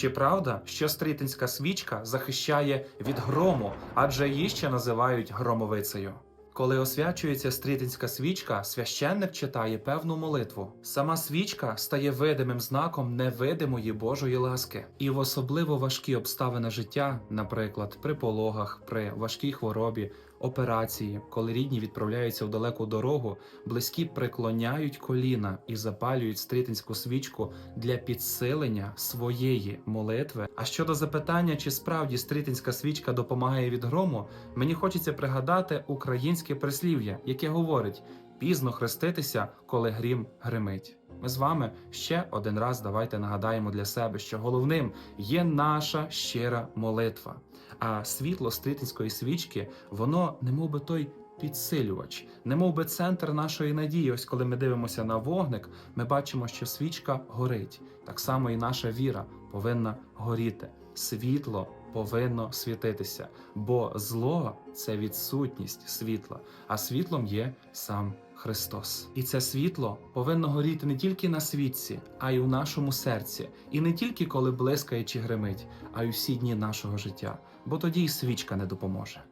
Чи правда, що стрітинська свічка захищає від грому, адже її ще називають громовицею? Коли освячується стрітинська свічка, священник читає певну молитву. Сама свічка стає видимим знаком невидимої Божої ласки. І в особливо важкі обставини життя, наприклад, при пологах, при важкій хворобі, операції, коли рідні відправляються в далеку дорогу, близькі преклоняють коліна і запалюють стрітинську свічку для підсилення своєї молитви. А щодо запитання, чи справді стрітинська свічка допомагає від грому, мені хочеться пригадати українське прислів'я, яке говорить: пізно хреститися, коли грім гримить. Ми з вами ще один раз давайте нагадаємо для себе, що головним є наша щира молитва. А світло стрітинської свічки, воно немов би той підсилювач, немов би центр нашої надії. Ось коли ми дивимося на вогник, ми бачимо, що свічка горить. Так само і наша віра повинна горіти. Світло повинно світитися, бо зло це відсутність світла, а світлом є сам Христос. І це світло повинно горіти не тільки на світці, а й у нашому серці, і не тільки коли блискає чи гримить, а й усі дні нашого життя, бо тоді й свічка не допоможе.